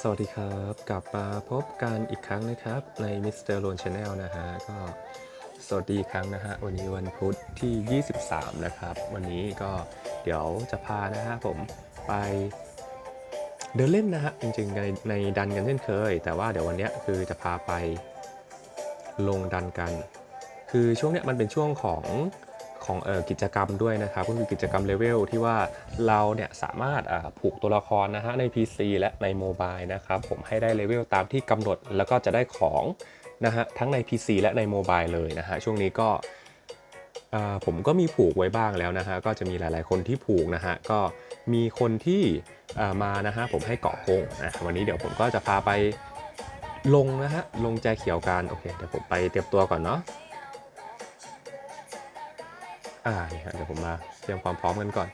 สวัสดีครับกลับมาพบกันอีกครั้งนะครับ ใน Mr. l o n Channel นะฮะก็สวัสดีอีกครั้งนะฮะวันนี้วันพุธที่ 23 นะครับ วันนี้ก็เดี๋ยวจะพานะฮะผมไปเดินเล่นนะฮะจริงๆในในดันกันเช่นเคย แต่ว่าเดี๋ยววันนี้คือจะพาไปลงดันกัน คือช่วงเนี้ยมันเป็นช่วงของ ของออกิจกรรมด้วยนะครับก็คือกิจกรรมเลเวลที่ว่าเราเนี่ยสามารถผูกตัวละครนะฮะใน PC และในโมบายนะครับผมให้ได้เลเวลตามที่กำหนดแล้วก็จะได้ของนะฮะทั้งใน PC และในโมบายเลยนะฮะช่วงนี้ก็ผมก็มีผูกไว้บ้างแล้วนะฮะก็จะมีหลายๆคนที่ผูกนะฮะก็มีคนที่มานะฮะผมให้เกาะกงนะวันนี้เดี๋ยวผมก็จะพาไปลงนะฮะลงแจเขียวกันโอเคเดี๋ยวผมไปเตรียมตัวก่อนเนาะ อ่านี่ฮะเดี๋ยวผมมาเตรียมความพร้อมกันก่อน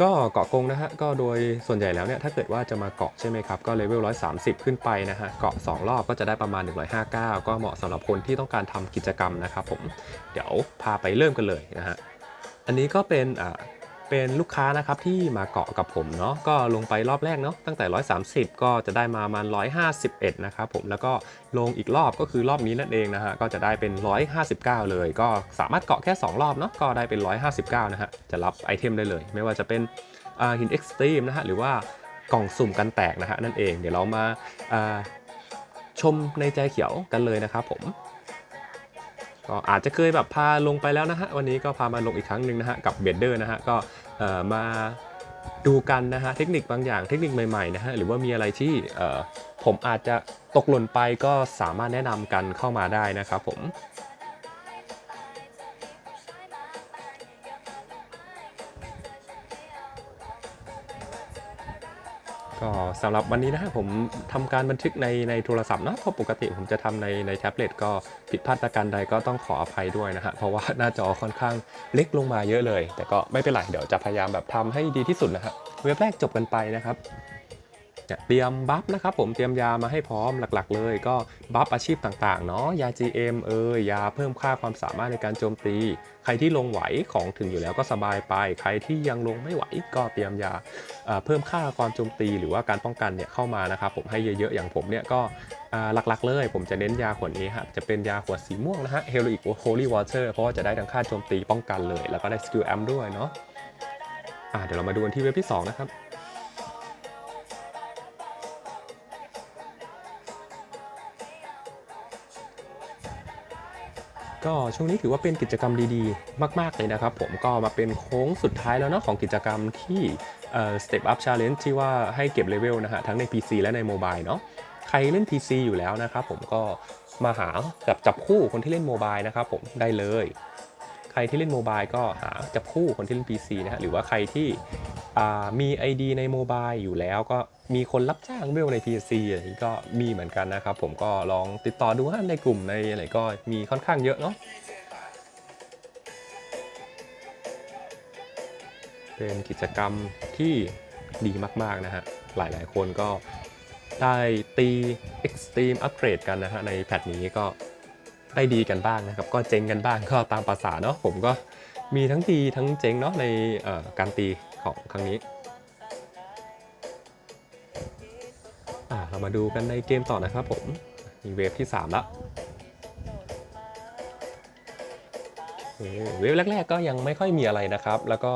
ก็เกาะกงนะฮะก็โดยส่วนใหญ่แล้วเนี่ยถ้าเกิดว่าจะมาเกาะใช่ไหมครับก็เลเวล130 ขึ้นไปนะฮะเกาะ 2 รอบก็จะได้ประมาณ 159 ก็เหมาะสำหรับคนที่ต้องการทำกิจกรรมนะครับผมเดี๋ยวพาไปเริ่มกันเลยนะฮะอันนี้ก็เป็นอ่า เป็นลูกค้านะครับที่มาเกาะกับผมเนาะก็ลงไปรอบแรกเนาะตั้งแต่ 130 ก็จะได้มาประมาณ151 นะครับผมแล้วก็ลงอีกรอบก็คือรอบนี้นั่นเองนะฮะก็จะได้เป็น 159 เลย ก็สามารถเกาะแค่ 2 รอบเนาะก็ได้เป็น 159 นะฮะจะรับไอเทมได้เลย ไม่ว่าจะเป็นหินเอ็กซ์ตรีมนะฮะหรือว่ากล่องสุ่มกันแตกนะฮะนั่นเองเดี๋ยวเรามาาชมในใจเขียวกันเลยนะครับผมก็อาจจะเคยแบบพาลงไปแล้วนะฮะวันนี้ก็พามาลงอีกครั้งหนึ่งนะฮะกับเบดเดอร์นะฮะก็ มาดูกันนะฮะเทคนิคบางอย่างเทคนิคใหม่ๆนะฮะหรือว่ามีอะไรที่ผมอาจจะตกหล่นไปก็สามารถแนะนำกันเข้ามาได้นะครับผม ก็สำหรับวันนี้นะผมทำการบันทึกในในโทรศัพท์เนาะเพราะปกติผมจะทำในในแท็บเล็ตก็ผิดพลาดประการใดก็ต้องขออภัยด้วยนะฮะเพราะว่าหน้าจอค่อนข้างเล็กลงมาเยอะเลย แต่ก็ไม่เป็นไรเดี๋ยวจะพยายามแบบทำให้ดีที่สุดนะฮะเว็บแรกจบกันไปนะครับ เนี่ยเตรียมบัฟนะครับผมเตรียมยามาให้พร้อมหลักๆ เลย ก็บัฟอาชีพต่างๆเนาะยา GM เอยยาเพิ่มค่าความสามารถในการโจมตี ใครที่ลงไหวของถึงอยู่แล้วก็สบายไป ใครที่ยังลงไม่ไหวก็เตรียมยาเพิ่มค่าความโจมตีหรือว่าการป้องกันเนี่ยเข้ามานะครับผมให้เยอะๆอย่างผมเนี่ยก็หลักๆ เลย ผมจะเน้นยาขวดนี้ครับจะเป็นยาขวดสีม่วงนะฮะ Heroic Holy Water เพราะว่าจะได้ทั้งค่าโจมตีป้องกันเลย แล้วก็ได้สกิลแอมด้วยเนาะอ่าเดี๋ยวเรามาดูกันที่เว็บที่ 2 นะครับ ก็ช่วงนี้ถือว่าเป็นกิจกรรมดีๆ มากๆเลยนะครับ ผมก็มาเป็นโค้งสุดท้ายแล้วเนาะของกิจกรรมที่เอ่อ Step Up Challenge ที่ว่าให้เก็บเลเวลนะฮะทั้งใน PC และในโมบายเนาะใครเล่น PC อยู่แล้วนะครับผมก็มาหาจับจับคู่คนที่เล่นโมบายนะครับผมได้เลย ใครที่เล่นโมบายก็หาจับคู่คนที่เล่น PC นะฮะหรือว่าใครที่ มี ID ในโมบายอยู่แล้วก็มีคนรับจ้างเวลใน PC อะไรอย่างนี้ก็มีเหมือนกันนะครับ ผมก็ลองติดต่อดูฮะในกลุ่มในอะไรก็มีค่อนข้างเยอะเนาะเป็นกิจกรรมที่ดีมาก ๆ นะฮะ หลาย ๆ คนก็ได้ตี Extreme Upgrade กันนะฮะ ในแพทนี้ก็ได้ดีกันบ้างนะครับ ก็เจ๊งกันบ้างก็ตามภาษาเนาะผมก็มีทั้งดีทั้งเจ๊งเนาะในการตี ของครั้งนี้อ่าเรามาดูกันในเกมต่อนะครับผม มีเวฟที่ 3 แล้ว เวฟแรก ๆ ก็ยังไม่ค่อยมีอะไรนะครับ แล้วก็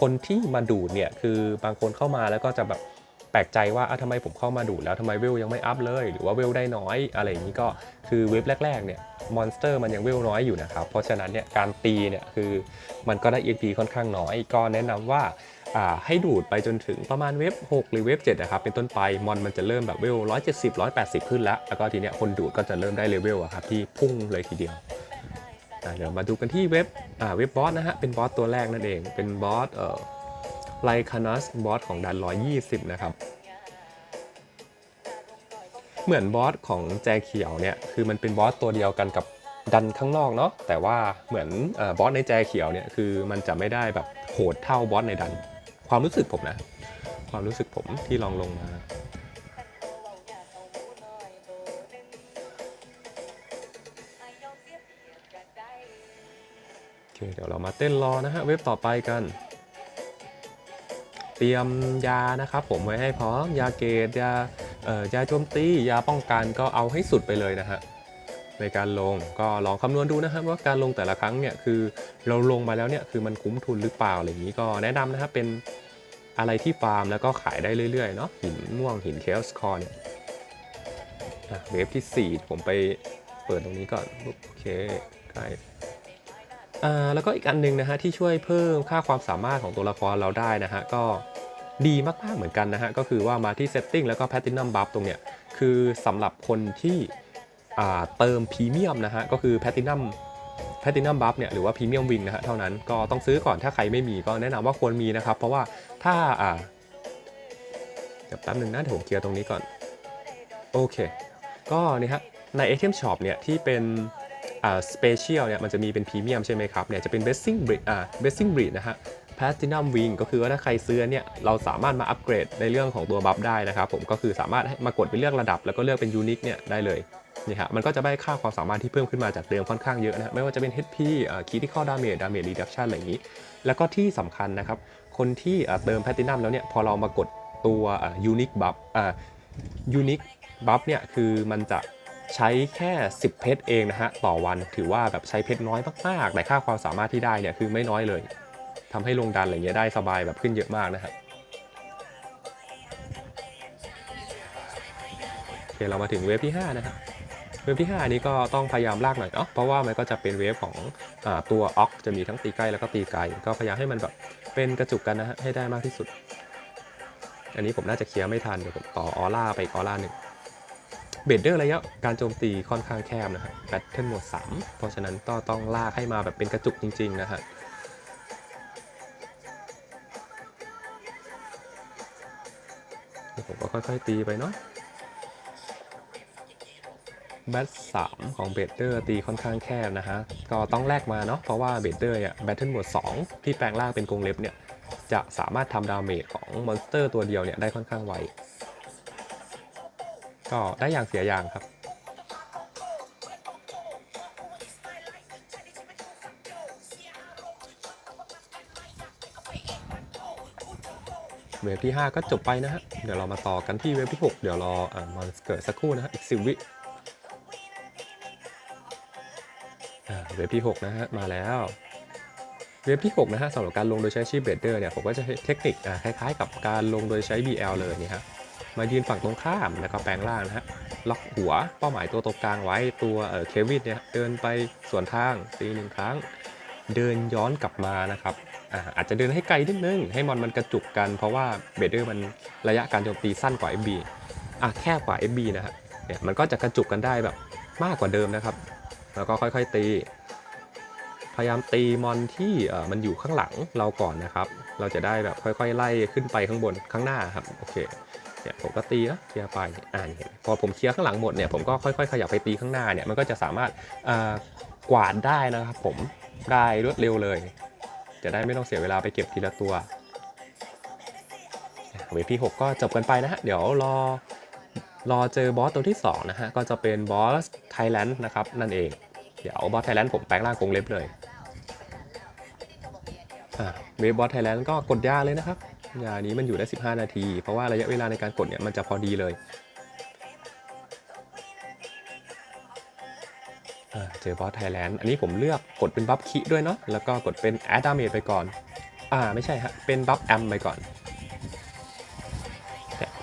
คนที่มาดูดเนี่ย คือบางคนเข้ามาแล้วก็จะแบบแปลกใจว่าอะทำไมผมเข้ามาดูดแล้วทำไมเวลยังไม่อัพเลย หรือว่าเวลได้น้อย อะไรอย่างนี้ก็คือเวฟแรก ๆ เนี่ยมอนสเตอร์มันยังเวลน้อยอยู่นะครับ เพราะฉะนั้นเนี่ยการตีเนี่ยคือมันก็ได้ EXP ค่อนข้างน้อย ก็แนะนำว่า ให้ดูดไปจนถึงประมาณเวฟ6หรือเวฟ7นะครับเป็นต้นไปมอนมันจะเริ่มแบบเวล 170 180 ขึ้นแล้ว แล้วก็ทีเนี้ยคนดูดก็จะเริ่มได้เลเวลอะครับที่พุ่งเลยทีเดียวเดี๋ยวมาดูกันที่เว็บเว็บบอสนะฮะเป็นบอสตัวแรกนั่นเอง เป็นบอสเอ่อไลคานัสบอสของดัน 120 นะครับเหมือนบอสของแจเขียวเนี่ยคือมันเป็นบอสตัวเดียวกันกับดันข้างนอกเนาะแต่ว่าเหมือนอบอสในแจเขียวเนี่ยคือมันจะไม่ได้แบบโหดเท่าบอสในดัน ความรู้สึกผมนะ ความรู้สึกผมที่ลองลงมาโอเคเดี๋ยวเรามาเต้นรอนะฮะ เว็บต่อไปกัน เตรียมยานะครับผมไว้ให้พร้อมยาเกตยาเอ่อยาโจมตียาป้องกันก็เอาให้สุดไปเลยนะฮะ ในการลงก็ลองคำนวณดูนะครับว่าการลงแต่ละครั้งเนี่ยคือเราลงมาแล้วเนี่ยคือมันคุ้มทุนหรือเปล่าอะไรอย่างนี้ก็แนะนำนะครับเป็นอะไรที่ฟาร์มแล้วก็ขายได้เรื่อยๆเนาะหินม่วงหินเคลสคอร์เนี่ยอะเวฟที่ 4 ผมไปเปิดตรงนี้ก่อนโอเคใกล้อ่าแล้วก็อีกอันหนึงนะฮะที่ช่วยเพิ่มค่าความสามารถของตัวละครเราได้นะฮะก็ดีมากๆเหมือนกันนะฮะก็คือว่ามาที่ Setting แล้วก็ Platinum Buff ตรงเนี้ยคือสำหรับคนที่ เติมพรีเมียมนะฮะก็คือ Platinum Platinum Buff เนี่ยหรือว่า Premium Wing นะฮะเท่านั้นก็ต้องซื้อก่อนถ้าใครไม่มีก็แนะนำว่าควรมีนะครับ เพราะว่าถ้าอ่าเดี๋ยวแป๊บหนึงนะเดี๋ยวผมเคลียร์ตรงนี้ก่อน โอเค ก็นี่ฮะใน Item Shop เนี่ยที่เป็นอ่า Special เนี่ยมันจะมีเป็นพรีเมียมใช่ไหมครับเนี่ยจะเป็น Blessing Breed อ่า Blessing Breed นะฮะ Platinum Wing ก็คือว่าถ้าใครซื้อเนี่ยเราสามารถมาอัปเกรดในเรื่องของตัวบัฟได้นะครับผมก็คือสามารถให้มากดไปเลือกระดับ แล้วก็เลือกเป็น Unique เนี่ยได้เลย นี่ฮะมันก็จะได้ค่าความสามารถที่เพิ่มขึ้นมาจากเดิมค่อนข้างเยอะนะไม่ว่าจะเป็น HP Critical Damage Damage Reduction อะไรอย่างนี้ แล้วก็ที่สำคัญนะครับ คนที่เติม Platinum แล้วเนี่ยพอเรามากดตัว Unique Buff อ่า Unique Buff เนี่ยคือมันจะใช้แค่ 10 เพชรเองนะฮะต่อวันถือว่าแบบใช้เพชรน้อยมากๆแต่ค่าความสามารถที่ได้เนี่ยคือไม่น้อยเลยทำให้ลงดันอะไรเงี้ยได้สบายแบบขึ้นเยอะมากนะฮะโอเคเรามาถึงเวฟที่ 5 นะครับ เวฟที่ 5 อันนี้ก็ต้องพยายามลากหน่อยเนาะเพราะว่ามันก็จะเป็นเวฟของอตัวออกจะมีทั้งตีใกล้แล้วก็ตีไกล ก็พยายามให้มันแบบเป็นกระจุกกันนะฮะให้ได้มากที่สุด อันนี้ผมน่าจะเคลียร์ไม่ทันเดี๋ยวผมต่อออร่าไปอีกออร่าหนึ่งเบดเดอร์ระยะการโจมตีค่อนข้างแคบนะฮะแบตเทิลโหมด 3 เพราะฉะนั้นก็ต้องลากให้มาแบบเป็นกระจุกจริง ๆ นะฮะผมก็ค่อย ๆ ตีไปเนาะ แบทสามของเบเดอร์ตีค่อนข้างแคบนะฮะ ก็ต้องแลกมาเนาะเพราะว่าเบเดอร์เนี่ยแบทเทิลโหมด2ที่แปลงร่างเป็นกรงเล็บเนี่ยจะสามารถทำดาเมจของมอนสเตอร์ตัวเดียวเนี่ยได้ค่อนข้างไว ก็ได้อย่างเสียอย่างครับเวฟที่ 5 ก็จบไปนะฮะ เดี๋ยวเรามาต่อกันที่เวฟที่ 6 เดี๋ยวรออ่ามันเกิดสักครู่นะฮะ อีก10วิ เวฟที่ 6 นะฮะมาแล้ว เวฟที่ 6 นะฮะสำหรับการลงโดยใช้ชีพเบรดเดอร์เนี่ยผมก็จะเทคนิคคล้ายๆ กับการลงโดยใช้ BL เลยนี่ฮะมายืนฝั่งตรงข้ามแล้วก็แปลงร่างนะฮะล็อกหัวเป้าหมายตัวตรงกลางไว้ตัวเออเควินเนี่ยเดินไปสวนทางตีหนึ่งครั้ง เดินย้อนกลับมานะครับอาอาจจะเดินให้ไกลนิดนึง ให้มอนมันกระจุกกันเพราะว่าเบเดอร์มันระยะการโจมตีสั้นกว่า FB อะแคบกว่า FB นะฮะเนี่ยมันก็จะกระจุกกันได้แบบมากกว่าเดิมนะครับ แล้วก็ค่อยๆตี พยายามตีมอนที่มันอยู่ข้างหลังเราก่อนนะครับ เราจะได้แบบค่อยๆ ไล่ขึ้นไปข้างบนข้างหน้าครับโอเคเนี่ยผมก็ตีนะเคลียร์ไปอ่านเห็นพอผมเคลียร์ข้างหลังหมดเนี่ยผมก็ค่อยๆ ขยับไปตีข้างหน้าเนี่ยมันก็จะสามารถกวาดได้นะครับ ผมได้รวดเร็วเลย จะได้ไม่ต้องเสียเวลาไปเก็บทีละตัวเวฟที่6ก็จบกันไปนะฮะเดี๋ยวรอรอเจอบอสตัวที่ 2 นะฮะ ก็จะเป็นบอสไทยแลนด์นะครับ นั่นเอง เดี๋ยวบอสไทยแลนด์ผมแปลงร่างกรงเล็บเลย เว็บอสไทยแลนด์ก็กดยาเลยนะครับ ยานี้มันอยู่ได้ 15 นาที เพราะว่าระยะเวลาในการกดเนี่ยมันจะพอดีเลย เจอบอสไทยแลนด์อันนี้ผมเลือกกดเป็นบัฟคิด้วยเนาะ แล้วก็กดเป็นแอดดาเมจไปก่อน อ่าไม่ใช่ฮะ เป็นบัฟแอมไปก่อน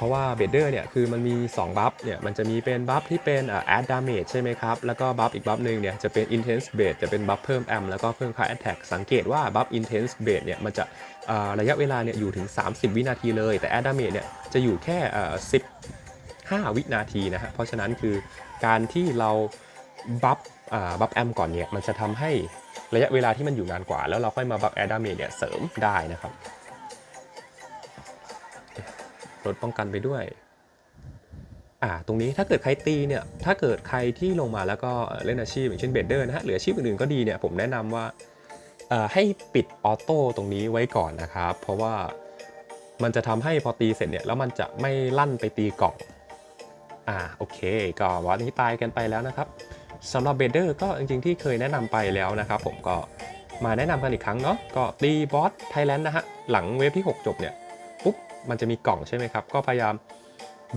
ราะว่าเบเดอร์เนี่ยคือมันมี 2 บัฟเนี่ยมันจะมีเป็นบัฟที่เป็นแอดดาเมจใช่ไหมครับ แล้วก็บัฟอีกบัฟหนึ่งเนี่ยจะเป็น intense bait จะเป็นบัฟเพิ่มแอมแล้วก็เพิ่มค่า attack สังเกตว่าบัฟ intense bait เนี่ยมันจะระยะเวลาเนี่ยอยู่ถึง 30 วินาทีเลย แต่แอดดาเมจเนี่ยจะอยู่แค่อ่า15 วินาทีนะฮะเพราะฉะนั้นคือการที่เราบัฟอ่าบัฟแอมก่อนเนี่ยมันจะทำให้ระยะเวลาที่มันอยู่นานกว่า แล้วเราค่อยมาบัฟแอดดาเมจเนี่ยเสริมได้นะครับ ลดป้องกันไปด้วยอ่าตรงนี้ถ้าเกิดใครตีเนี่ยถ้าเกิดใครที่ลงมาแล้วก็เล่นอาชีพอย่างเช่นเบดเดอร์นะฮะหรืออาชีพอื่นๆก็ดีเนี่ยผมแนะนำว่าให้ปิดออโต้ตรงนี้ไว้ก่อนนะครับ เพราะว่ามันจะทำให้พอตีเสร็จเนี่ยแล้วมันจะไม่ลั่นไปตีกล่องอ่าโอเค ก็วันนี้ตายกันไปแล้วนะครับสำหรับเบดเดอร์ก็จริงๆที่เคยแนะนำไปแล้วนะครับ ผมก็มาแนะนำกันอีกครั้งเนาะก็ตีบอสไทยแลนด์นะฮะหลังเวฟที่ 6 จบเนี่ย มันจะมีกล่องใช่ไหมครับ ก็พยายาม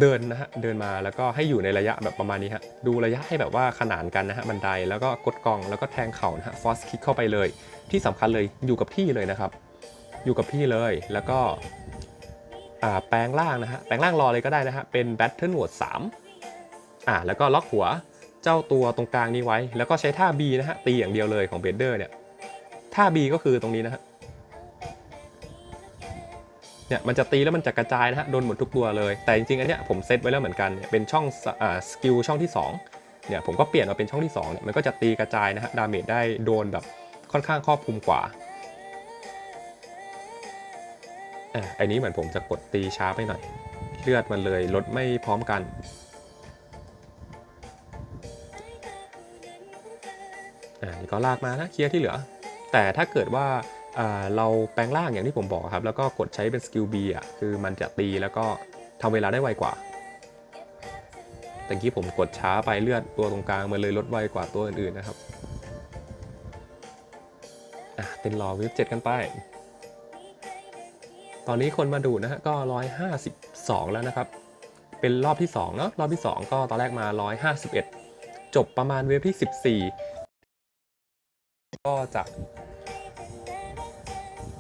เดินนะฮะ เดินมาแล้วก็ให้อยู่ในระยะแบบประมาณนี้ฮะ ดูระยะให้แบบว่าขนานกันนะฮะบันได แล้วก็กดกล่อง แล้วก็แทงเข่านะฮะ ฟอสคิกเข้าไปเลย ที่สำคัญเลยอยู่กับที่เลยนะครับ อยู่กับที่เลย แล้วก็แปลงร่างนะฮะ แปลงร่างรอเลยก็ได้นะฮะ เป็นแบทเทิลโหวด3อ่า แล้วก็ล็อกหัวเจ้าตัวตรงกลางนี้ไว้ แล้วก็ใช้ท่า B นะฮะ ตีอย่างเดียวเลยของเบเดอร์เนี่ย ท่า B ก็คือตรงนี้นะฮะ เนี่ยมันจะตีแล้วมันจะกระจายนะฮะโดนหมดทุกตัวเลย แต่จริงๆอันเนี้ยผมเซตไว้แล้วเหมือนกันเนี่ยเป็นช่องสอ่าสกิลช่องที่2เนี่ยผมก็เปลี่ยนมาเป็นช่องที่2เนี่ยมันก็จะตีกระจายนะฮะดาเมจได้โดนแบบค่อนข้างครอบคลุมกว่าอะอันนี้เหมือนผมจะกดตีช้าไปหน่อย เลือดมันเลยลดไม่พร้อมกันอ่านี่ก็ลากมานะเคลียร์ที่เหลือ แต่ถ้าเกิดว่า เราแปลงร่างอย่างที่ผมบอกครับ แล้วก็กดใช้เป็นสกิล B อะคือมันจะตีแล้วก็ทำเวลาได้ไวกว่าแต่กี้ผมกดช้าไปเลือดตัวตรงกลางมันเลยลดไวกว่าตัวอื่นๆนะครับอะเต้นรอเวฟเจ็ดกันไป ตอนนี้คนมาดูนะฮะก็152แล้วนะครับ เป็นรอบที่2เนาะรอบที่2ก็ตอนแรกมา151จบประมาณเวฟที่14ก็จะ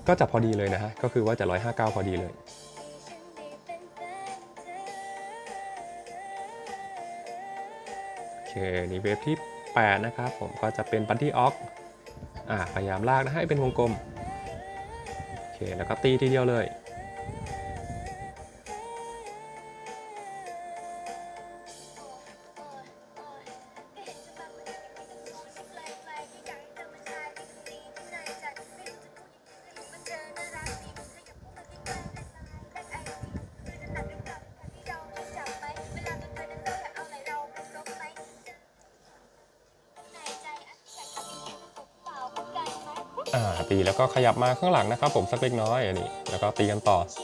ก็จะพอดีเลยนะฮะ ก็คือว่าจะ 159 พอดีเลย โอเค นี่เวฟที่ 8 นะครับ ผมก็จะเป็นบันที่ออกอ่าพยายามลากนะให้เป็นวงกลม โอเค แล้วก็ตีทีเดียวเลย อ่าตีแล้วก็ขยับมาข้างหลังนะครับผมสักเล็กน้อยอันนี้แล้วก็ตีกันต่อ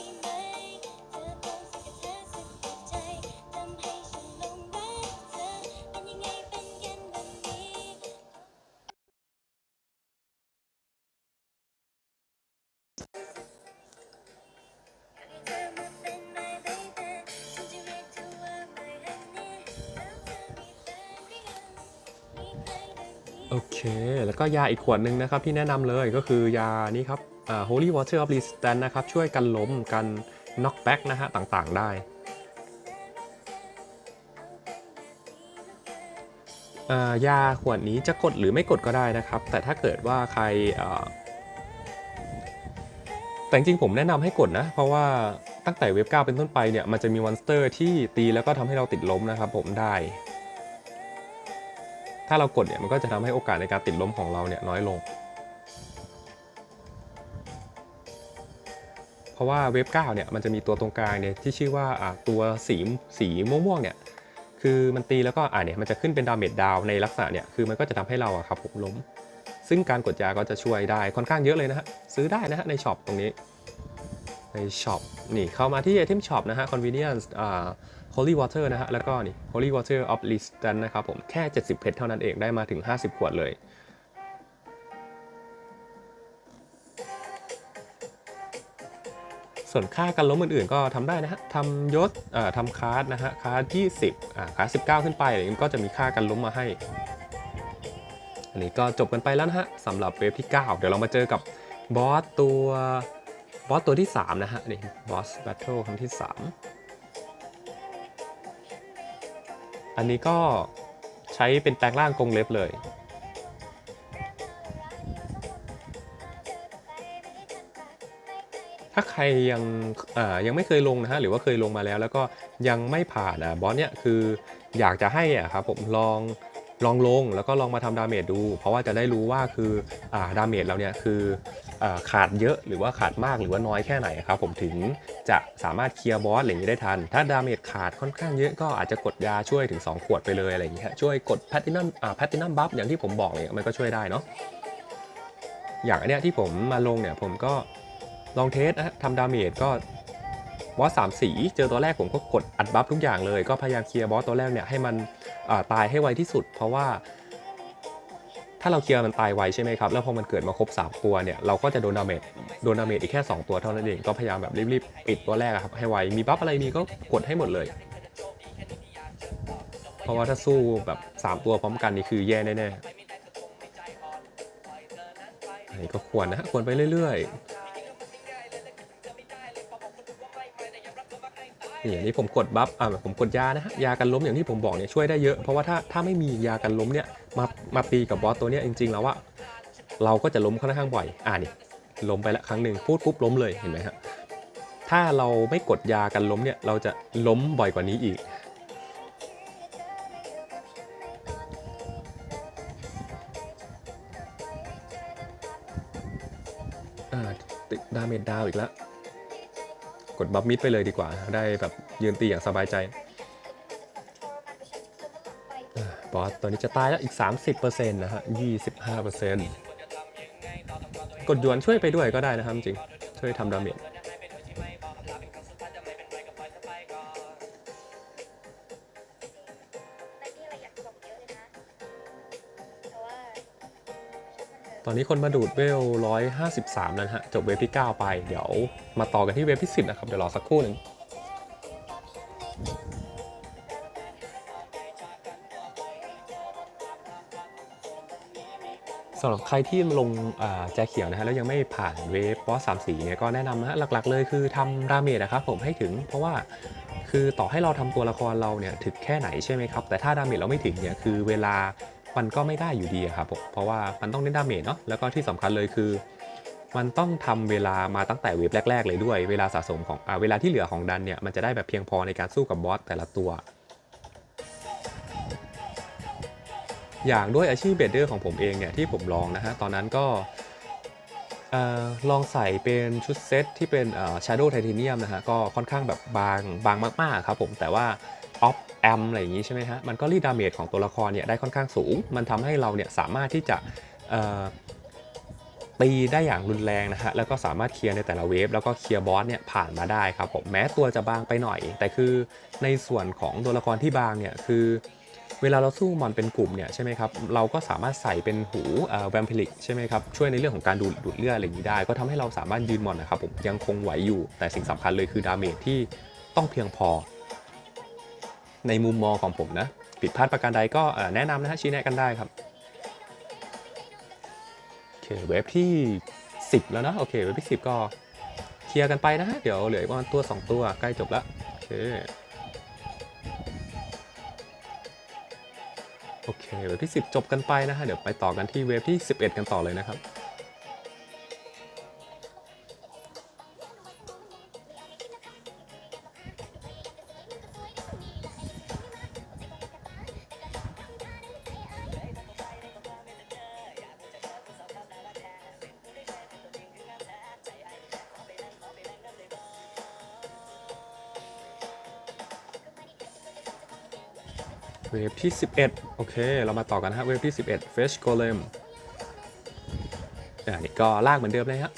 โอ ก็ยาอีกขวดหนึ่งนะครับที่แนะนำเลยก็คือยานี้ครับ Holy Water of Resistance นะครับช่วยกันล้มกัน knockback นะฮะต่างๆได้ยาขวดนี้จะกดหรือไม่กดก็ได้นะครับ แต่ถ้าเกิดว่าใครแต่จริงผมแนะนำให้กดนะ เพราะว่าตั้งแต่เว็บ9เป็นต้นไปเนี่ยมันจะมีมอนสเตอร์ที่ตีแล้วก็ทำให้เราติดล้มนะครับผมได้ ถ้าเรากดเนี่ยมันก็จะทำให้โอกาสในการติดล้มของเราเนี่ยน้อยลง เพราะว่าเว็บ9เนี่ยมันจะมีตัวตรงกลางเนี่ยที่ชื่อว่าตัวสีสีม่วงๆเนี่ยคือมันตีแล้วก็อ่าเนี่ยมันจะขึ้นเป็นดาเมจดาวในลักษณะเนี่ยคือมันก็จะทำให้เราอะครับผมล้ม ซึ่งการกดยาก็จะช่วยได้ค่อนข้างเยอะเลยนะฮะซื้อได้นะฮะในช็อปตรงนี้ในช็อปนี่เข้ามาที่ item shop นะฮะ convenience อ่า holy water นะฮะ แล้วก็นี่ holy water of resistance นะครับผม แค่ 70 เพชรเท่านั้นเอง ได้มาถึง 50 ขวดเลย ส่วนค่าการล้มอื่นๆ ก็ทำได้นะฮะทำยศทำคาร์ดนะฮะ คาร์ด20อ่าคาร์ด19 ขึ้นไปอะไรอย่างนี้ก็จะมีค่าการล้มมาให้ อันนี้ก็จบกันไปแล้วนะฮะสำหรับเวฟที่ 9 เดี๋ยวเรามาเจอกับบอสตัวบอสตัวที่ 3 นะฮะ นี่บอสแบทเทิลครั้งที่ 3 อันนี้ก็ใช้เป็นแปลงร่างกรงเล็บเลย ถ้าใครยังอ่ายังไม่เคยลงนะฮะหรือว่าเคยลงมาแล้ว แล้วก็ยังไม่ผ่านอะบอสเนี่ยคืออยากจะให้อะครับผมลองลองลงแล้วก็ลองมาทำดาเมจดู เพราะว่าจะได้รู้ว่าคืออ่าดาเมจเราเนี่ยคืออ่าขาดเยอะหรือว่าขาดมากหรือว่าน้อยแค่ไหนครับผมถึง จะสามารถเคลียร์บอสอะไรอย่างนี้ได้ทัน ถ้าดาเมจขาดค่อนข้างเยอะก็อาจจะกดยาช่วยถึง 2 ขวดไปเลยอะไรอย่างเงี้ยช่วยกดแพตตินัมอ่าแพตตินัมบัฟอย่างที่ผมบอกเนี่ยมันก็ช่วยได้เนาะอย่างอันเนี้ยที่ผมมาลงเนี่ยผมก็ลองเทสนะทำดาเมจก็บอสสามสีเจอตัวแรกผมก็กดอัดบัฟทุกอย่างเลย ก็พยายามเคลียร์บอสตัวแรกเนี่ยให้มันตายให้ไวที่สุด เพราะว่า ถ้าเราเคลียร์มันตายไวใช่ไหมครับ แล้วพอมันเกิดมาครบ3ตัวเนี่ย เราก็จะโดนดาเมจ โดนดาเมจอีกแค่ 2 ตัวเท่านั้นเอง ก็พยายามแบบรีบๆ ปิดตัวแรกครับให้ไว มีบัฟอะไรมีก็กดให้หมดเลย เพราะว่าถ้าสู้แบบ 3 ตัวพร้อมกันนี่คือแย่แน่ๆอันนี้ก็ควรนะฮะควรไปเรื่อยๆ นี่อันนี้ผมกดบัฟอ่าผมกดยานะฮะยากันล้มอย่างที่ผมบอกเนี่ยช่วยได้เยอะเพราะว่าถ้าถ้าไม่มียากันล้มเนี่ยมามาตีกับบอสตัวเนี้ยจริง ๆ แล้วว่าเราก็จะล้มค่อนข้างบ่อยอ่านี่ล้มไปละครั้งหนึ่งพูดปุ๊บล้มเลยเห็นไหมฮะถ้าเราไม่กดยากันล้มเนี่ยเราจะล้มบ่อยกว่านี้อีกอ่าติดดาเมจดาวอีกแล้ว ดบัฟมิดไปเลยดีกว่า ได้แบบยืนตีอย่างสบายใจบอสตอนนี้จะตายแล้วอีก 30%นะฮะ 25%กดยวนช่วยไปด้วยก็ได้นะครับจริง ช่วยทำดาเมจ อนนี้คนมาดูดเวล 153แล้วนฮะ จบเวฟที่ 9 ไป เดี๋ยวมาต่อกันที่เวฟที่ 10 นะครับ เดี๋ยวรอสักครู่หนึ่งสำหรับใครที่ลงแจเขียวนะฮะแล้วยังไม่ผ่านเวฟบอสสามสีเนี่ยก็แนะนำนะฮะหลัก ๆ เลยคือทำดาเมจนะครับผมให้ถึง เพราะว่าคือต่อให้เราทำตัวละครเราเนี่ยถึงแค่ไหนใช่ไหมครับ แต่ถ้าดาเมจเราไม่ถึงเนี่ยคือเวลา มันก็ไม่ได้อยู่ดีครับเพราะว่ามันต้องเล่นดาเมจเนาะแล้วก็ที่สำคัญเลยคือ มันต้องทำเวลามาตั้งแต่เวฟแรก ๆ เลยด้วยเวลาสะสมของอเวลาที่เหลือของดันเนี่ยมันจะได้แบบเพียงพอในการสู้กับบอสแต่ละตัว อย่างด้วยอาชีพเบดเดอร์ของผมเองเนี่ยที่ผมลองนะฮะตอนนั้นก็ออลองใส่เป็นชุดเซตที่เป็นเอ่อ Shadow Titanium นะฮะก็ค่อนข้างแบบบางบางมากๆครับผมแต่ว่า ออฟแอมอะไรอย่างงี้ใช่ไหมฮะ มันก็รีดดาเมจของตัวละครเนี่ยได้ค่อนข้างสูง มันทำให้เราเนี่ยสามารถที่จะตีได้อย่างรุนแรงนะฮะ แล้วก็สามารถเคลียร์ในแต่ละเวฟ แล้วก็เคลียร์บอสเนี่ยผ่านมาได้ครับผม แม้ตัวจะบางไปหน่อย แต่คือในส่วนของตัวละครที่บางเนี่ยคือเวลาเราสู้มอนเป็นกลุ่มเนี่ยใช่ไหมครับ เราก็สามารถใส่เป็นหูแวมพิลิกใช่ไหมครับ ช่วยในเรื่องของการดูดดูดเลือดอะไรอย่างนี้ได้ ก็ทำให้เราสามารถยืนมอนนะครับผมยังคงไหวอยู่ แต่สิ่งสำคัญเลยคือดาเมจที่ต้องเพียงพอ ในมุมมองของผมนะ ผิดพลาดประการใดก็แนะนำนะฮะชี้แนะกันได้ครับโอเคเวฟที่ 10 แล้วนะโอเคเวฟที่ 10 ก็เคลียร์กันไปนะฮะเดี๋ยวเหลืออีกประมาณตัว 2 ตัวใกล้จบแล้วโอเคโอเคเวฟที่ 10 จบกันไปนะฮะเดี๋ยวไปต่อกันที่เวฟที่ 11 กันต่อเลยนะครับ เวฟที่ 11 โอเค เรามาต่อกันนะฮะเวฟที่ 11 Fresh Golem อ่านี่ก็ลากเหมือนเดิมเลยฮะ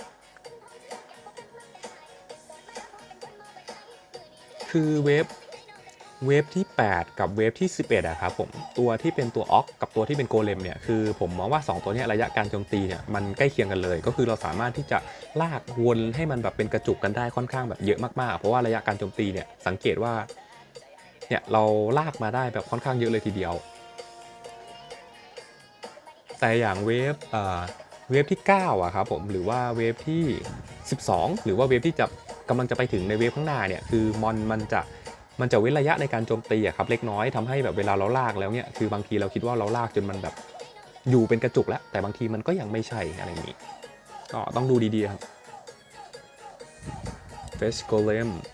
คือเวฟเวฟที่ 8 กับเวฟที่ 11อะครับผมตัวที่เป็นตัวออกกับตัวที่เป็นโกเลมเนี่ยคือผมมองว่า 2 ตัวนี้ระยะการโจมตีเนี่ยมันใกล้เคียงกันเลย ก็คือเราสามารถที่จะลากวนให้มันแบบเป็นกระจุกกันได้ค่อนข้างแบบเยอะมากๆ เพราะว่าระยะการโจมตีเนี่ยสังเกตว่า เนี่ยเราลากมาได้แบบค่อนข้างเยอะเลยทีเดียว แต่อย่างเวฟเอ่อเวฟที่9อะครับผมหรือว่าเวฟที่ 12 หรือว่าเวฟที่จะกำลังจะไปถึงในเวฟข้างหน้าเนี่ยคือมอนมันจะมันจะเว้นระยะในการโจมตีอะครับเล็กน้อยทำให้แบบเวลาเราลากแล้วเนี่ยคือบางทีเราคิดว่าเราลากจนมันแบบอยู่เป็นกระจุกแล้ว แต่บางทีมันก็ยังไม่ใช่อะไรนี้ ก็ต้องดูดีๆครับ f e s h Golem อะเดี๋ย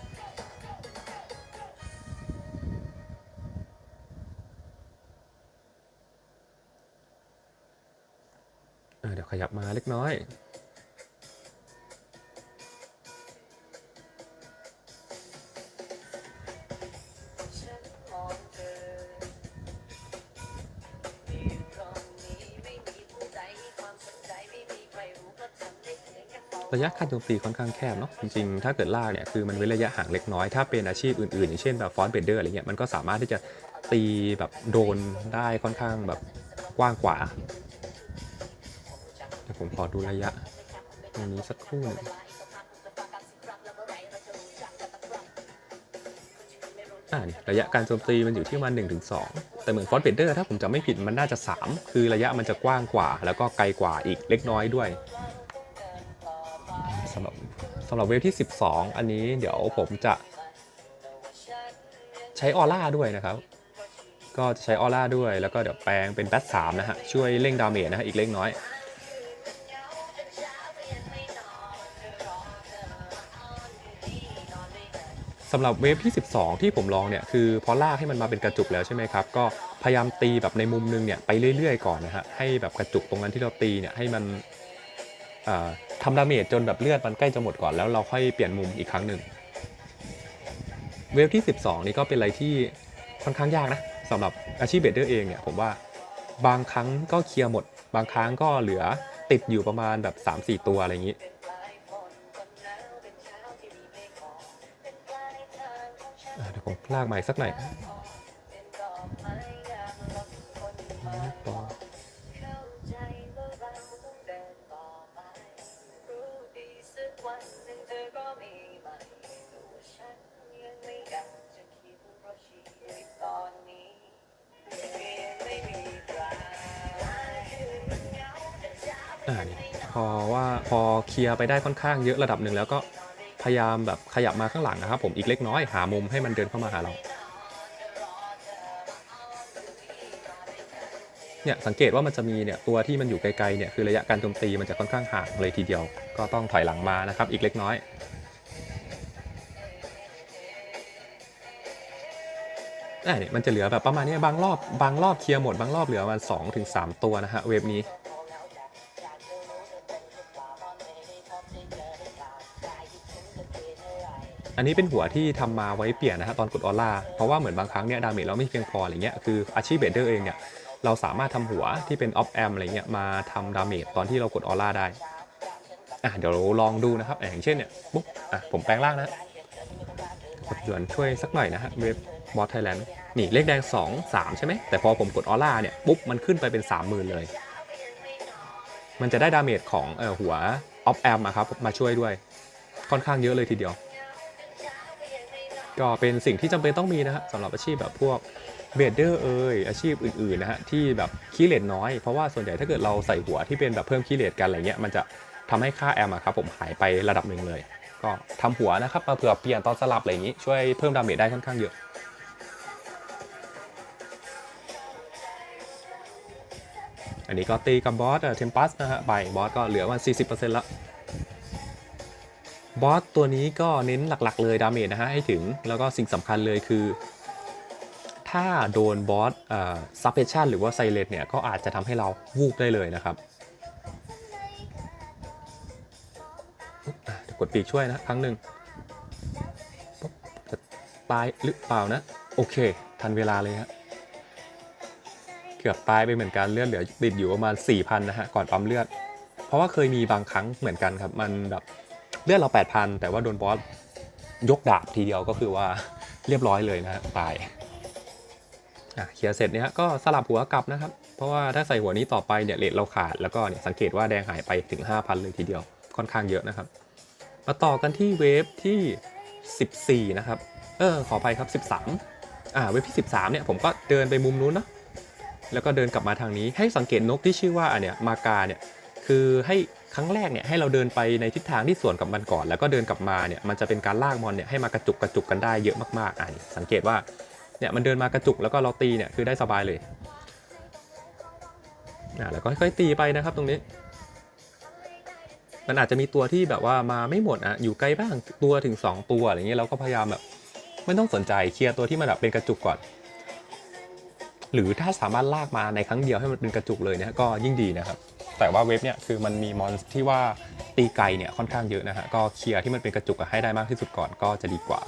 ได้เพียงแค่เฝ้าระยะการโจมตีค่อนข้างแคบเนาะจริงๆ ถ้าเกิดลากเนี่ยคือมันเว้นระยะห่างเล็กน้อย ถ้าเป็นอาชีพอื่นๆ อย่างเช่นแบบฟอนต์เบเดอร์อะไรเงี้ยมันก็สามารถที่จะตีแบบโดนได้ค่อนข้างแบบกว้างกว่า ผมขอดูระยะ ตรงนี้สักครู่นึงอ่านี่ระยะการโจมตีมันอยู่ที่ประมาณ1-2ถึง2แต่เหมือนฟอสเบเดอร์ถ้าผมจำไม่ผิดมันน่าจะ 3 คือระยะมันจะกว้างกว่า แล้วก็ไกลกว่าอีกเล็กน้อยด้วยสำหรับสำหรับเวฟที่ 12 อันนี้เดี๋ยวผมจะใช้ออร่าด้วยนะครับ ก็จะใช้ออร่าด้วยแล้วก็เดี๋ยวแปลงเป็นแบทสามนะฮะช่วยเร่งดาเมจนะฮะอีกเล็กน้อย สำหรับเวฟที่ 12 ที่ผมลองเนี่ยคือพอลากให้มันมาเป็นกระจุกแล้วใช่ไหมครับก็พยายามตีแบบในมุมนึงเนี่ยไปเรื่อยๆก่อนนะฮะให้แบบกระจุกตรงนั้นที่เราตีเนี่ยให้มันทำดาเมจจนแบบเลือดมันใกล้จะหมดก่อนแล้วเราค่อยเปลี่ยนมุมอีกครั้งหนึ่งเวฟที่ 12 นี่ก็เป็นอะไรที่ค่อนข้างยากนะสำหรับอาชีพเบดเดอร์เองเนี่ยผมว่าบางครั้งก็เคลียร์หมด บางครั้งก็เหลือติดอยู่ประมาณแบบ 3-4 ตัวอะไรอย่างนี้ ดี๋ยวผมลากใหม่สักหน่อยอ่านี่พอว่าพอเคลียร์ไปได้ค่อนข้างเยอะระดับหนึ่งแล้วก็ พยายามแบบขยับมาข้างหลังนะครับผมอีกเล็กน้อยหามุมให้มันเดินเข้ามาหาเราเนี่ยสังเกตว่ามันจะมีเนี่ยตัวที่มันอยู่ไกลๆเนี่ยคือระยะการโจมตีมันจะค่อนข้างห่างเลยทีเดียว ก็ต้องถอยหลังมานะครับ อีกเล็กน้อย เนี่ยมันจะเหลือแบบประมาณนี้บางรอบบางรอบเคลียร์หมดบางรอบเหลือประมาณสองถึงสามตัวนะฮะเวฟนี้ อันนี้เป็นหัวที่ทำมาไว้เปลี่ยนนะฮะตอนกดออร่าเพราะว่าเหมือนบางครั้งเนี่ยดาเมจเราไม่เพียงพออะไรเงี้ยคืออาชีพเบดเดอร์เองเนี่ยเราสามารถทำหัวที่เป็นออฟแอมอะไรเงี้ยมาทำดาเมจตอนที่เรากดออร่าได้อะเดี๋ยวลองดูนะครับอย่างเช่นเนี่ยปุ๊บอะผมแปลงร่างนะกดหยวนช่วยสักหน่อยนะฮะเว็บบอสไทยแลนด์นี่เลขแดง 2 3 ใช่ไหมแต่พอผมกดออร่าเนี่ยปุ๊บมันขึ้นไปเป็น 30,000 เลย มันจะได้ดาเมจของเออหัวออฟแอมอะครับมาช่วยด้วยค่อนข้างเยอะเลยทีเดียว ก็เป็นสิ่งที่จำเป็นต้องมีนะฮะสำหรับอาชีพแบบพวกเบดเดอร์เอ่ยอาชีพอื่นๆนะฮะที่แบบคีย์เลตน้อย เพราะว่าส่วนใหญ่ถ้าเกิดเราใส่หัวที่เป็นแบบเพิ่มคีย์เลตกันอะไรเงี้ยมันจะทำให้ค่าแอมครับผมหายไประดับหนึ่งเลย ก็ทำหัวนะครับมาเผื่อเปลี่ยนตอนสลับอะไรอย่างนี้ช่วยเพิ่มดาเมจได้ค่อนข้างเยอะอันนี้ก็ตีกับบอสเทมปัสนะฮะไปบอสก็เหลือมา40%ละ บอสตัวนี้ก็เน้นหลักๆ เลยดาเมจนะฮะให้ถึงแล้วก็สิ่งสำคัญเลยคือ ถ้าโดนบอสซับเพชชั่นหรือว่าไซเลนเนี่ยก็อาจจะทำให้เราวูบได้เลยนะครับกดปีกช่วยนะครั้งหนึ่งปุ๊บจะตายหรือเปล่านะ โอเค ทันเวลาเลยฮะเกือบตายไปเหมือนกันเลือดเหลือติดอยู่ประมาณ4,000นะฮะก่อนปั๊มเลือด เพราะว่าเคยมีบางครั้งเหมือนกันครับ มันแบบ เลือดเรา 8,000 แต่ว่าโดนบอสยกดาบทีเดียวก็คือว่าเรียบร้อยเลยนะตายอะเคลียร์เสร็จเนี่ยก็สลับหัวกลับนะครับ เพราะว่าถ้าใส่หัวนี้ต่อไปเนี่ยเลทเราขาดแล้วก็เนี่ยสังเกตว่าแดงหายไปถึง 5,000 เลยทีเดียวค่อนข้างเยอะนะครับ มาต่อกันที่เวฟที่ 14 นะครับ เออขออภัยครับ 13อ่าเวฟที่ 13 เนี่ยผมก็เดินไปมุมนู้นเนาะแล้วก็เดินกลับมาทางนี้ให้สังเกตนกที่ชื่อว่าอันเนี้ยมากาเนี่ยคือให้ ครั้งแรกเนี่ยให้เราเดินไปในทิศทางที่สวนกับมันก่อน แล้วก็เดินกลับมาเนี่ยมันจะเป็นการลากมอนเนี่ยให้มากระจุกกระจุกกันได้เยอะมากๆอะนี่สังเกตว่าเนี่ยมันเดินมากระจุกแล้วก็เราตีเนี่ยคือได้สบายเลยอะแล้วก็ค่อยๆตีไปนะครับตรงนี้ มันอาจจะมีตัวที่แบบว่ามาไม่หมดอะอยู่ใกล้บ้างตัวถึง 2 ตัวอะไรเงี้ยเราก็พยายามแบบไม่ต้องสนใจเคลียร์ตัวที่มันแบบเป็นกระจุกก่อน หรือถ้าสามารถลากมาในครั้งเดียวให้มันเป็นกระจุกเลยเนี่ยก็ยิ่งดีนะครับ แต่ว่าเว็บเนี่ยคือมันมีมอนที่ว่าตีไกลเนี่ยค่อนข้างเยอะนะฮะก็เคลียร์ที่มันเป็นกระจุกอะให้ได้มากที่สุดก่อนก็จะดีกว่า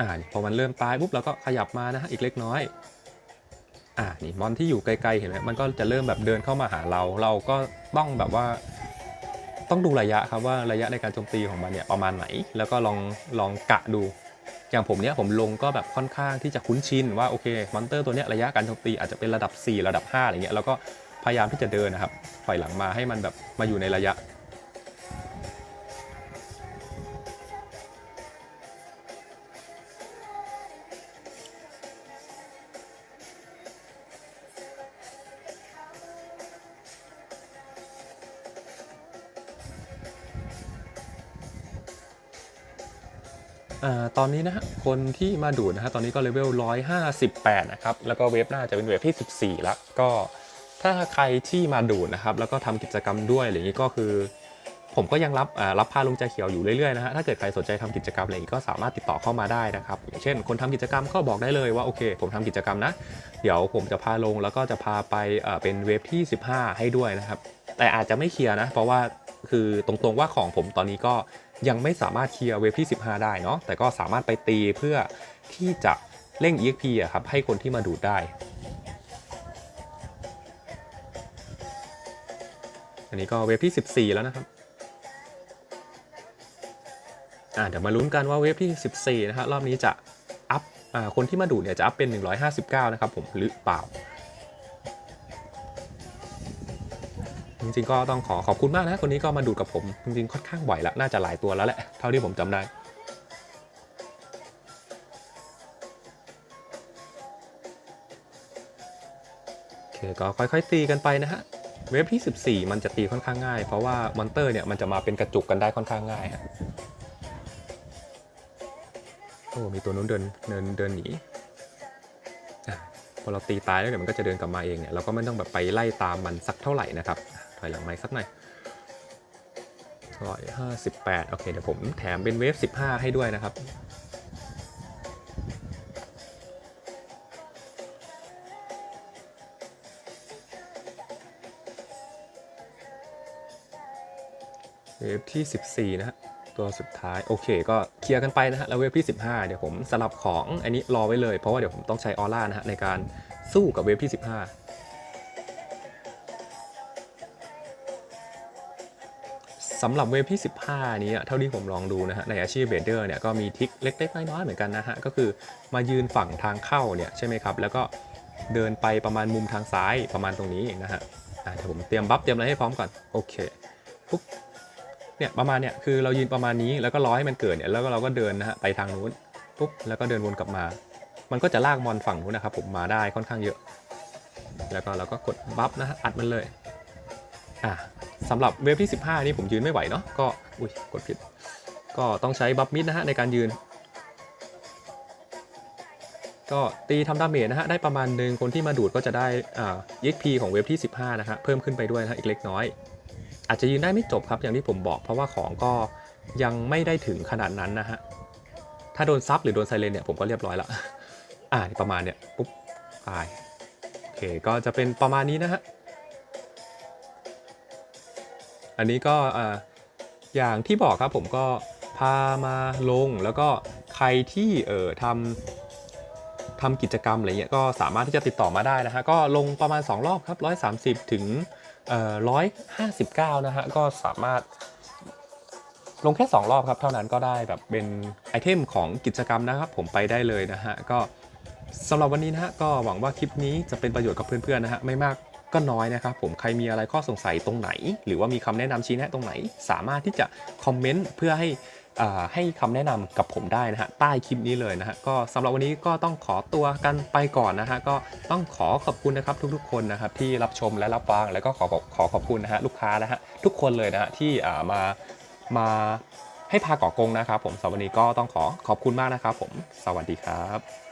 อ่าพอมันเริ่มตายปุ๊บเราก็ขยับมานะฮะอีกเล็กน้อยอ่านี่มอนที่อยู่ไกลๆเห็นไหมมันก็จะเริ่มแบบเดินเข้ามาหาเราเราก็ต้องแบบว่า ต้องดูระยะครับว่าระยะในการโจมตีของมันเนี่ยประมาณไหน แล้วก็ลองลองกะดู อย่างผมเนี้ยผมลงก็แบบค่อนข้างที่จะคุ้นชินว่าโอเคมอนเตอร์ตัวเนี้ยระยะการโจมตีอาจจะเป็นระดับ 4 ระดับ 5อะไรเงี้ยแล้วก็พยายามที่จะเดินนะครับถอยหลังมาให้มันแบบมาอยู่ในระยะ ตอนนี้นะฮะคนที่มาดูดนะฮะตอนนี้ก็เลเวล 158 นะครับ แล้วก็เวฟหน้าจะเป็นเวฟที่ 14แล้วก็ถ้าใครที่มาดูดนะครับ แล้วก็ทำกิจกรรมด้วยอะไรอย่างนี้ก็คือ ผมก็ยังรับรับพาลงใจเขียวอยู่เรื่อยๆนะฮะถ้าเกิดใครสนใจทำกิจกรรมอะไรนี้ก็สามารถติดต่อเข้ามาได้นะครับ อย่างเช่น คนทำกิจกรรมก็บอกได้เลยว่าโอเค ผมทำกิจกรรมนะ เดี๋ยวผมจะพาลงแล้วก็จะพาไปเอ่อเป็นเวฟที่ 15 ให้ด้วยนะครับ แต่อาจจะไม่เคลียร์นะ เพราะว่าคือตรงๆว่าของผมตอนนี้ก็ ยังไม่สามารถเคลียร์เวฟที่ 15 ได้เนาะแต่ก็สามารถไปตีเพื่อที่จะเร่ง EXP อะครับให้คนที่มาดูดได้ อันนี้ก็เวฟที่ 14 แล้วนะครับอ่าเดี๋ยวมาลุ้นกันว่าเวฟที่ 14 นะฮะรอบนี้จะอัพอ่าคนที่มาดูดเนี่ยจะอัพเป็น 159 นะครับผมหรือเปล่า จริงๆก็ต้องขอขอบคุณมากนะคนนี้ก็มาดูดกับผม จริงๆค่อนข้างบ่อยแล้วน่าจะหลายตัวแล้วแหละเท่าที่ผมจำได้เคก็ค่อยๆตีกันไปนะฮะ เวฟที่ 14 มันจะตีค่อนข้างง่าย เพราะว่ามอนเตอร์เนี่ยมันจะมาเป็นกระจุกกันได้ค่อนข้างง่ายฮะโอ้มีตัวนู้นเดินเดินเดินหนีพอเราตีตายแล้วเดี๋ยมันก็จะเดินกลับมาเองเนี่ยเราก็ไม่ต้องแบบไปไล่ตามมันสักเท่าไหร่นะครับ อยหลังไปสักหน่อยร้อยห้าสิบแปดโอเค เดี๋ยวผมแถมเป็นเวฟสิบห้าให้ด้วยนะครับเวฟที่ 14 นะฮะ ตัวสุดท้าย โอเค ก็เคลียร์กันไปนะฮะ แล้วเวฟที่ 15 เดี๋ยวผมสลับของอันนี้รอไว้เลย เพราะว่าเดี๋ยวผมต้องใช้ออร่านะฮะ ในการสู้กับเวฟที่ 15 สำหรับเวฟที่ 15 นี้เท่าที่ผมลองดูนะฮะในอาชีพเบเดอร์เนี่ยก็มีทิคเล็กๆน้อยๆเหมือนกันนะฮะก็คือมายืนฝั่งทางเข้าเนี่ยใช่ไหมครับแล้วก็เดินไปประมาณมุมทางซ้ายประมาณตรงนี้นะฮะอะเดี๋ยวผมเตรียมบัฟเตรียมอะไรให้พร้อมก่อนโอเคปุ๊บเนี่ยประมาณเนี่ยคือเรายืนประมาณนี้แล้วก็รอให้มันเกิดเนี่ยแล้วก็เราก็เดินนะฮะไปทางนู้นปุ๊บแล้วก็เดินวนกลับมา มันก็จะลากมอนฝั่งนู้นนะครับผมมาได้ค่อนข้างเยอะ แล้วก็เราก็กดบัฟนะฮะอัดมันเลยอะ สำหรับเวฟที่ 15 นี่ผมยืนไม่ไหวเนาะก็อุ้ยกดผิด ก็ต้องใช้บัฟมิดนะฮะในการยืน ก็ตีทำดาเมจนะฮะได้ประมาณหนึ่งคนที่มาดูดก็จะได้อ่า EXP ของเวฟที่ 15 นะฮะเพิ่มขึ้นไปด้วยนะฮะอีกเล็กน้อย อาจจะยืนได้ไม่จบครับอย่างที่ผมบอก เพราะว่าของก็ยังไม่ได้ถึงขนาดนั้นนะฮะถ้าโดนซับหรือโดนไซเลนเนี่ยผมก็เรียบร้อยล้วอ่าประมาณเนี่ยปุ๊บตายโอเคก็จะเป็นประมาณนี้นะฮะ อันนี้ก็ออย่างที่บอกครับผมก็พามาลงแล้วก็ใครที่เอ่อทำทำกิจกรรมอะไรเงี้ยก็สามารถที่จะติดต่อมาได้นะฮะก็ลงประมาณ 2 รอบครับ 130 ถึงเอ่อ159นะฮะก็สามารถลงแค่ 2 รอบครับ เท่านั้นก็ได้แบบเป็นไอเทมของกิจกรรมนะครับ ผมไปได้เลยนะฮะ ก็สำหรับวันนี้นะฮะ ก็หวังว่าคลิปนี้จะเป็นประโยชน์กับเพื่อนๆนะฮะ ไม่มาก ก็น้อยนะครับผมใครมีอะไรข้อสงสัยตรงไหน หรือว่ามีคำแนะนำชี้แนะตรงไหน สามารถที่จะคอมเมนต์เพื่อให้อ่าให้คำแนะนำกับผมได้นะฮะใต้คลิปนี้เลยนะฮะก็สำหรับวันนี้ก็ต้องขอตัวกันไปก่อนนะฮะก็ต้องขอขอบคุณนะครับทุกๆ คนนะครับที่รับชมและรับฟังแล้วก็ขอขอขอบคุณนะฮะลูกค้านะฮะทุกคนเลยนะฮะที่อ่ามามาให้พาก่อกงนะครับผมสำหรับวันนี้ก็ต้องขอขอบคุณมากนะครับผมสวัสดีครับ